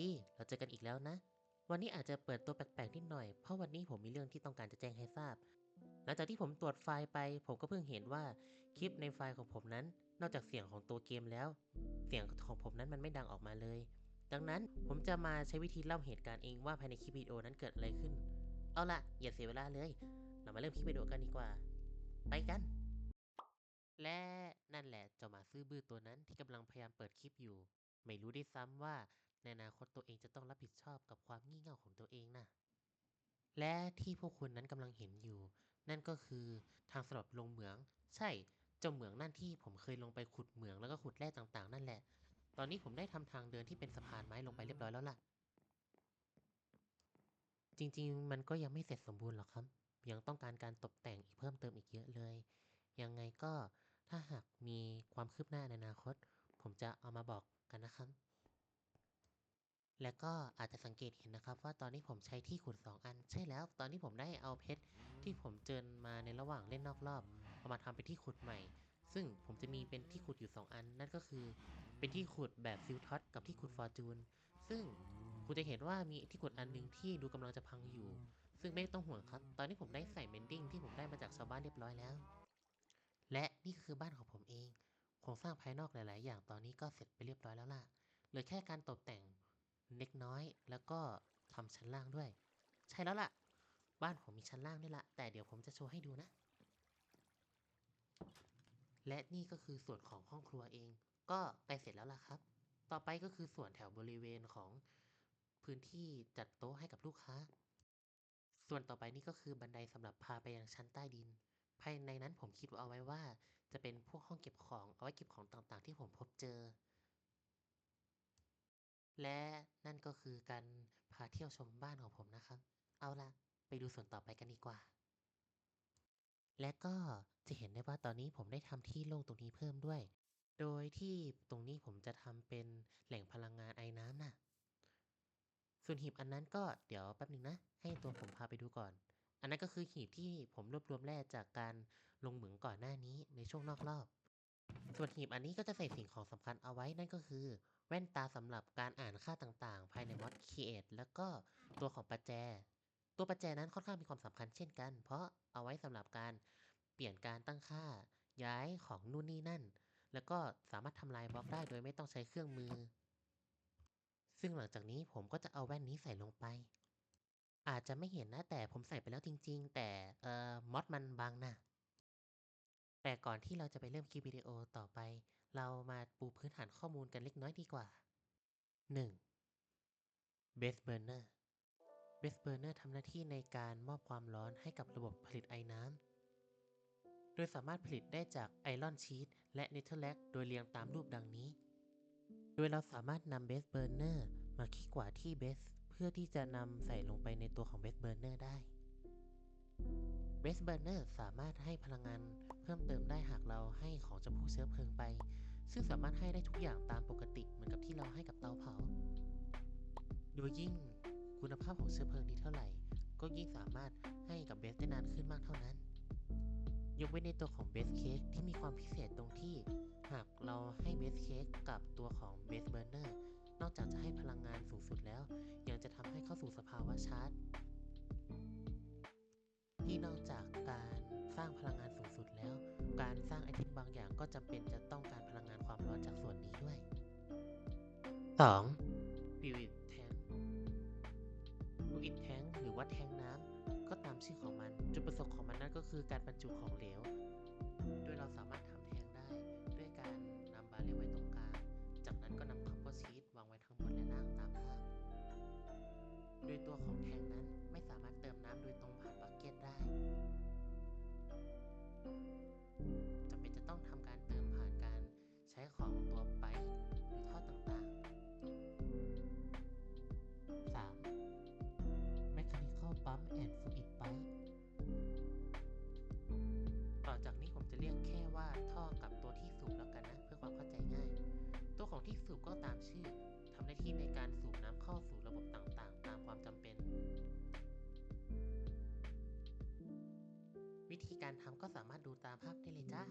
ดี เราเจอกันอีกแล้วนะ วันนี้อาจจะเปิดตัวแปลกๆนิดหน่อย เพราะวันนี้ผมมีเรื่องที่ต้องการจะแจ้งให้ทราบ หลังจากที่ผมตรวจไฟล์ไป ผมก็เพิ่งเห็นว่าคลิปในไฟล์ของผมนั้น นอกจากเสียงของตัวเกมแล้ว เสียงของผมนั้นมันไม่ดังออกมาเลย ดังนั้นผมจะมาใช้วิธีเล่าเหตุการณ์เองว่าภายในคลิปวิดีโอนั้นเกิดอะไรขึ้น เอาละอย่าเสียเวลาเลย เรามาเริ่มคลิปวิดีโอกันดีกว่า ไปกัน และนั่นแหละเจ้าหมาซื่อบื้อตัวนั้นที่กำลังพยายามเปิดคลิปอยู่ ไม่รู้ได้วยซ้ำว่า ในอนาคตตัวเองจะต้องรับผิดชอบกับความงี่เง่าของตัวเองนะและที่พวกคุณนั้นกำลังเห็นอยู่ นั่นก็คือทางสำหรับลงเหมือง ใช่เจ้าเหมืองนั่นที่ผมเคยลงไปขุดเหมืองแล้วก็ขุดแร่ต่างๆ นั่นแหละ ตอนนี้ผมได้ทำทางเดินที่เป็นสะพานไม้ลงไปเรียบร้อยแล้วล่ะ จริงๆ มันก็ยังไม่เสร็จสมบูรณ์หรอกครับ ยังต้องการการตกแต่งอีกเพิ่มเติมอีกเยอะเลย ยังไงก็ถ้าหากมีความคืบหน้าในอนาคต ผมจะเอามาบอกกันนะครับ และก็อาจจะสังเกตเห็นนะครับ ว่าตอนนี้ผมใช้ที่ขุด 2 อัน ใช่แล้ว ตอนนี้ผมได้เอาเพชรที่ผมเจอมาในระหว่างเล่นนอกรอบเอามาทำเป็นที่ขุดใหม่ ซึ่งผมจะมีเป็นที่ขุดอยู่ 2 อัน นั่นก็คือเป็นที่ขุดแบบฟิลท็อตกับที่ขุดฟอร์จูนซึ่งคุณจะเห็นว่ามีที่ขุดอันหนึงที่ดูกำลังจะพังอยู่ ซึ่งไม่ต้องห่วงครับ ตอนนี้ผมได้ใส่เมนดิ้งที่ผมได้มาจากชาวบ้านเรียบร้อยแล้ว และนี่คือบ้านของผมเองโครงสร้างภายนอกหลาย ๆ อย่างตอนนี้ก็เสร็จไปเรียบร้อยแล้วล่ะเหลือแค่การตกแต่ง เล็กน้อย แล้วก็ทำชั้นล่างด้วย ใช่แล้วล่ะ บ้านผมมีชั้นล่างด้วยละแต่เดี๋ยวผมจะโชว์ให้ดูนะ และนี่ก็คือส่วนของห้องครัวเอง ก็ใกล้เสร็จแล้วล่ะครับ ต่อไปก็คือส่วนแถวบริเวณของพื้นที่จัดโต๊ะให้กับลูกค้า ส่วนต่อไปนี่ก็คือบันไดสำหรับพาไปยังชั้นใต้ดิน ภายในนั้นผมคิดเอาไว้ว่า จะเป็นพวกห้องเก็บของเอาไว้เก็บของต่างๆ ที่ผมพบเจอ และนั่นก็คือการพาเที่ยวชมบ้านของผมนะครับ เอาละไปดูส่วนต่อไปกันดีกว่า และก็จะเห็นได้ว่าตอนนี้ผมได้ทำที่โล่งตรงนี้เพิ่มด้วย โดยที่ตรงนี้ผมจะทำเป็นแหล่งพลังงานไอ้น้ำน่ะ ส่วนหีบอันนั้นก็เดี๋ยวแป๊บหนึ่งนะ ให้ตัวผมพาไปดูก่อน อันนั้นก็คือหีบที่ผมรวบรวมแร่จากการลงเหมืองก่อนหน้านี้ในช่วงนอกรอบ ส่วนหีบอันนี้ก็จะใส่สิ่งของสำคัญเอาไว้นั่นก็คือ แว่นตาสำหรับการอ่านค่าต่างๆ ภายในมอด Create แล้วก็ตัวของประแจ ตัวประแจนั้นค่อนข้างมีความสำคัญเช่นกัน เพราะเอาไว้สำหรับการเปลี่ยนการตั้งค่าย้ายของนู่นนี่นั่น แล้วก็สามารถทำลายบล็อกได้โดยไม่ต้องใช้เครื่องมือ ซึ่งหลังจากนี้ผมก็จะเอาแว่นนี้ใส่ลงไป อาจจะไม่เห็นนะแต่ผมใส่ไปแล้วจริง ๆ แต่เอ่อมอดมันบังนะ แต่ก่อนที่เราจะไปเริ่มคลิปวิดีโอต่อไป เรามาปูพื้นฐานข้อมูลกันเล็กน้อยดีกว่า 1. Base Burner Base Burner ทำหน้าที่ในการมอบความร้อนให้กับระบบผลิตไอน้ำ โดยสามารถผลิตได้จากไอรอนชีตและเนเธอร์แลกโดยเรียงตามรูปดังนี้ โดยเราสามารถนำ Base Burner มาคลิกขวาที่ Base เพื่อที่จะนำใส่ลงไปในตัวของ Base Burner ได้ Base Burner สามารถให้พลังงาน เพิ่มเติมได้หากเราให้ของจำพวกเชื้อเพลิงไป ซึ่งสามารถให้ได้ทุกอย่างตามปกติเหมือนกับที่เราให้กับเตาเผา โดยยิ่งคุณภาพของเชื้อเพลิงดีเท่าไหร่ ก็ยิ่งสามารถให้กับเบสได้นานขึ้นมากเท่านั้น ยกเว้นในตัวของเบสเค้กที่มีความพิเศษตรงที่ หากเราให้เบสเค้กกับตัวของเบสเบอร์เนอร์นอกจากจะให้พลังงานสูงสุดแล้ว ยังจะทำให้เข้าสู่สภาวะชาร์จที่นอกจากการสร้างพลังงานางไอเทมบางอย่างก็จำเป็นจะต้องการพลังงานความร้อนจากส่วนนี้ด้วย 2. Fluid Tank Fluid Tank หรือว่าแทงน้ำก็ตามชื่อของมัน จุดประสงค์ของมันนั่นก็คือการบรรจุของเหลว โดยเราสามารถทำแทงได้ด้วยการนำบาเรลไว้ตรงกลาง จากนั้นก็นำคอมโพชีตวางไว้ทั้งบนและล่างตามภาพโดยตัวของแทงนั้นไม่สามารถเติมน้ำโดยตรง Farm and Fluid Pipe ต่อจากนี้ผมจะเรียกแค่ว่าท่อกับตัวที่สูบแล้วกันนะ เพื่อความเข้าใจง่าย ตัวของที่สูบก็ตามชื่อทำหน้าที่ในการสูบน้ำเข้าสู่ระบบต่างๆ ตามความจำเป็น วิธีการทำก็สามารถดูตามภาพได้เลยจ้า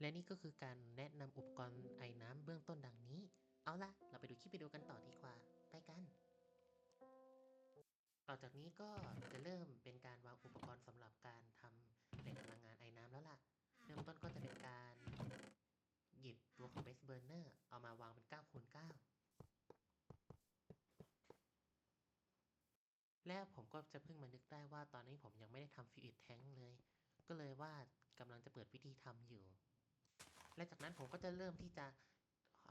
และนี่ก็คือการแนะนำอุปกรณ์ไอ้น้ำเบื้องต้นดังนี้ เอาละเราไปดูคลิปวิดีโอกันต่อดีกว่า ไปกัน ต่อจากนี้ก็จะเริ่มเป็นการวางอุปกรณ์สำหรับการทำแหล่งพลังงานไอ้น้ำแล้วล่ะ เริ่มต้นก็จะเป็นการหยิบตัวของ base burner เอามาวางเป็น9คูณ9และผมก็จะเพิ่งมานึกได้ว่าตอนนี้ผมยังไม่ได้ทำฟิว d แทงเลย ก็เลยว่ากำลังจะเปิดวิธีทำอยู่ และจากนั้นผมก็จะเริ่มที่จะ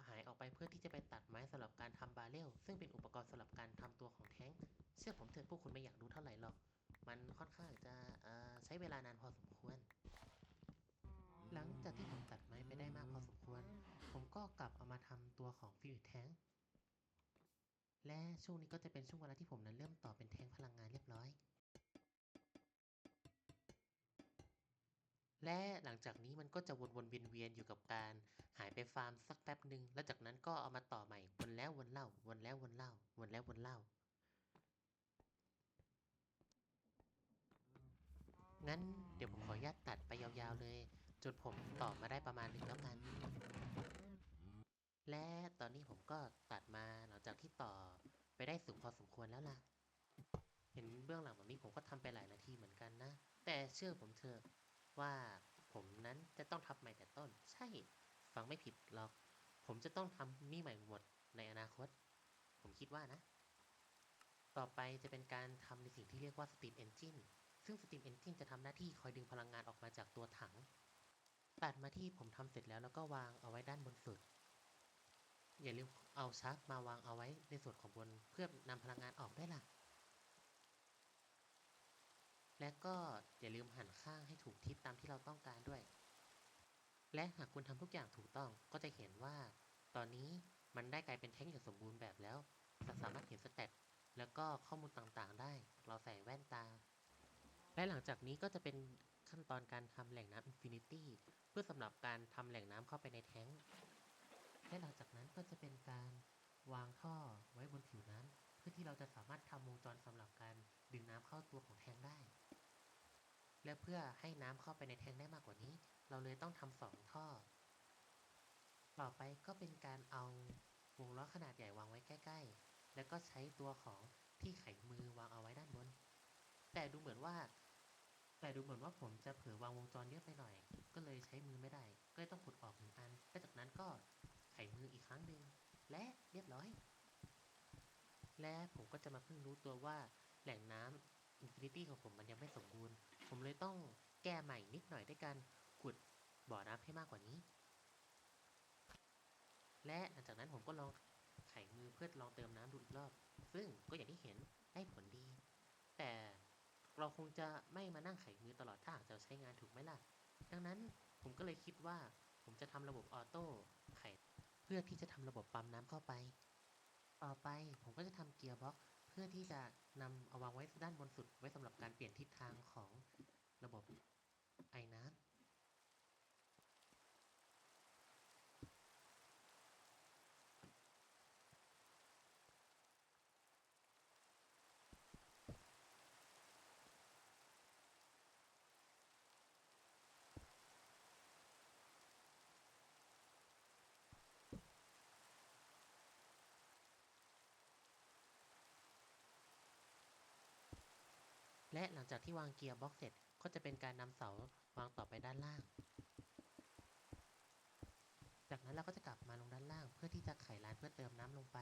หายออกไปเพื่อที่จะไปตัดไม้สำหรับการทำบาเรลซึ่งเป็นอุปกรณ์สำหรับการทำตัวของแท้งเชื่อผมเถอะพวกคุณไม่อยากรู้เท่าไหร่หรอก มันค่อนข้างจะใช้เวลานานพอสมควร หลังจากที่ผมตัดไม้ไปได้มากพอสมควร ผมก็กลับเอามาทำตัวของฟิวแท้งและช่วงนี้ก็จะเป็นช่วงเวลาที่ผมนั้นเริ่มต่อเป็นแท้งพลังงานเรียบร้อย และหลังจากนี้มันก็จะวนๆเวียนๆอยู่กับการหายไปฟาร์มสักแป๊บหนึ่งแล้วจากนั้นก็เอามาต่อใหม่วนแล้ววนเล่าวนแล้ววนเล่าวนแล้ววนเล่า งั้นเดี๋ยวผมขออนุญาตตัดไปยาวๆเลยจนผมต่อมาได้ประมาณหนึ่งแล้วกัน และตอนนี้ผมก็ตัดมาหลังจากที่ต่อไปได้สูงพอสมควรแล้วล่ะ เห็นเบื้องหลังแบบนี้ผมก็ทำไปหลายนาทีเหมือนกันนะ แต่เชื่อผมเถอะ ว่าผมนั้นจะต้องทำใหม่แต่ต้น ใช่ ฟังไม่ผิดหรอก ผมจะต้องทำนี่ใหม่หมดในอนาคต ผมคิดว่านะ ต่อไปจะเป็นการทำในสิ่งที่เรียกว่า Steam Engine ซึ่ง Steam Engine จะทำหน้าที่คอยดึงพลังงานออกมาจากตัวถัง ตัดมาที่ผมทำเสร็จแล้วแล้วก็วางเอาไว้ด้านบนสุด อย่าลืมเอาชาร์จมาวางเอาไว้ในส่วนของบนเพื่อนำพลังงานออกได้ล่ะ และก็อย่าลืมหันข้างให้ถูกทิศตามที่เราต้องการด้วย และหากคุณทำทุกอย่างถูกต้องก็จะเห็นว่า ตอนนี้มันได้กลายเป็นแท่งอย่างสมบูรณ์แบบแล้วจะสามารถเห็นสเตตแล้วก็ข้อมูลต่างๆ ได้ เราใส่แว่นตา และหลังจากนี้ก็จะเป็นขั้นตอนการทำแหล่งน้ำอินฟินิตี้เพื่อสำหรับการทำแหล่งน้ำเข้าไปในแท้งและหลังจากนั้นก็จะเป็นการวางท่อไว้บนผิวน้ำเพื่อที่เราจะสามารถทำวงจรสำหรับการ ดึงน้ำเข้าตัวของแทงได้ และเพื่อให้น้ำเข้าไปในแทงได้มากกว่านี้ เราเลยต้องทำสองท่อ ต่อไปก็เป็นการเอาวงล้อขนาดใหญ่วางไว้ใกล้ ๆ แล้วก็ใช้ตัวของที่ไขมือวางเอาไว้ด้านบน แต่ดูเหมือนว่า แต่ดูเหมือนว่าผมจะเผลอวางวงจรเยอะไปหน่อย ก็เลยใช้มือไม่ได้ ก็เลยต้องขุดออกหนึ่งอันและจากนั้นก็ไขมืออีกครั้งหนึ่งและเรียบร้อย และผมก็จะมาเพิ่งรู้ตัวว่า แหล่งน้ำอินฟินิตี้ของผมมันยังไม่สมบูรณ์ ผมเลยต้องแก้ใหม่นิดหน่อยด้วยการขุดบ่อน้ำให้มากกว่านี้ และหลังจากนั้นผมก็ลองไขมือเพื่อลองเติมน้ำดูอีกรอบ ซึ่งก็อย่างที่เห็นได้ผลดี แต่เราคงจะไม่มานั่งไขมือตลอดถ้าหากจะใช้งานถูกไหมล่ะ ดังนั้นผมก็เลยคิดว่าผมจะทำระบบออโต้ไข เพื่อที่จะทำระบบปั๊มน้ำเข้าไป ต่อไปผมก็จะทำเกียร์บ็อกซ์ เพื่อที่จะนำเอาวางไว้ด้านบนสุดไว้สำหรับการเปลี่ยนทิศทางของระบบไอ้น้ำ และหลังจากที่วางเกียร์บ็อกเสร็จ ก็จะเป็นการนำเสาวางต่อไปด้านล่าง จากนั้นเราก็จะกลับมาลงด้านล่าง เพื่อที่จะไขลานเพื่อเติมน้ำลงไป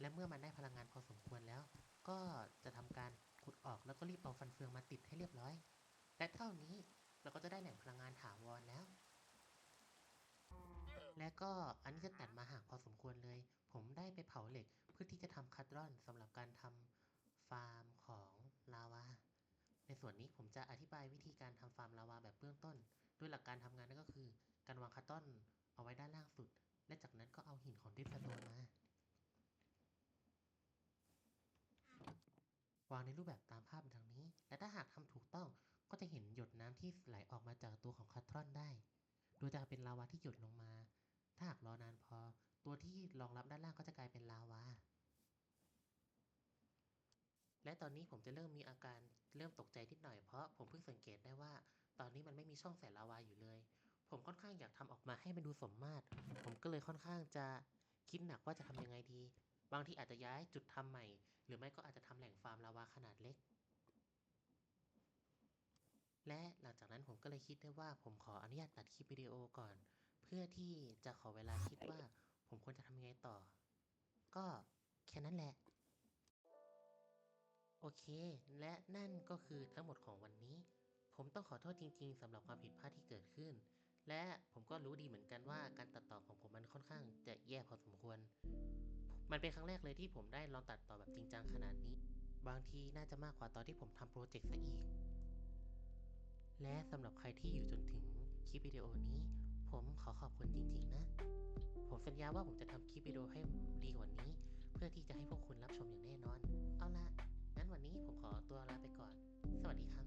และเมื่อมันได้พลังงานพอสมควรแล้ว ก็จะทำการขุดออกแล้วก็รีบเอาฟันเฟืองมาติดให้เรียบร้อย และเท่านี้เราก็จะได้แหล่งพลังงานถาวรแล้ว และก็อันนี้จะตัดมาห่างพอสมควรเลย ผมได้ไปเผาเหล็กเพื่อที่จะทำคัตรอนสำหรับการทำฟาร์มของลาวา ใน ส่วนนี้ผมจะอธิบายวิธีการทำฟาร์มลาวาแบบเบื้องต้น โดยหลักการทำงานนั่นก็คือ การวางคัตตอนเอาไว้ด้านล่างสุด และจากนั้นก็เอาหินของดิฟสโตนมา วางในรูปแบบตามภาพดังนี้ และถ้าหากทำถูกต้องก็จะเห็นหยดน้ำที่ไหลออกมาจากตัวของคัตตอนได้ โดยจะเป็นลาวาที่หยดลงมา ถ้าหากรอนานพอ ตัวที่รองรับด้านล่างก็จะกลายเป็นลาวา และตอนนี้ผมจะเริ่มมีอาการเริ่มตกใจนิดหน่อยเพราะผมเพิ่งสังเกตได้ว่า ตอนนี้มันไม่มีช่องใส่ลาวาอยู่เลย ผมค่อนข้างอยากทำออกมาให้มันดูสมมาตร ผมก็เลยค่อนข้างจะคิดหนักว่าจะทำยังไงดี บางที่อาจจะย้ายจุดทำใหม่ หรือไม่ก็อาจจะทำแหล่งฟาร์มลาวาขนาดเล็ก และหลังจากนั้นผมก็เลยคิดได้ว่าผมขออนุญาตตัดคลิปวิดีโอก่อน เพื่อที่จะขอเวลาคิดว่า ผมควรจะทำยังไงต่อ ก็แค่นั้นแหละ โอเค และนั่นก็คือทั้งหมดของวันนี้ ผมต้องขอโทษจริง ๆสำหรับความผิดพลาดที่เกิดขึ้น และผมก็รู้ดีเหมือนกันว่าการตัดต่อของผมมันค่อนข้างจะแย่พอสมควร มันเป็นครั้งแรกเลยที่ผมได้ลองตัดต่อแบบจริงจังขนาดนี้ บางทีน่าจะมากกว่าตอนที่ผมทำโปรเจกต์ซะอีก และสำหรับใครที่อยู่จนถึงคลิปวิดีโอนี้ ผมขอขอบคุณจริง ๆ นะ ผมสัญญาว่าผมจะทำคลิปวิดีโอให้ดีกว่านี้ เพื่อที่จะให้พวกคุณรับชมอย่างแน่นอน เอาละ วันนี้ผมขอตัวลาไปก่อน สวัสดีครับ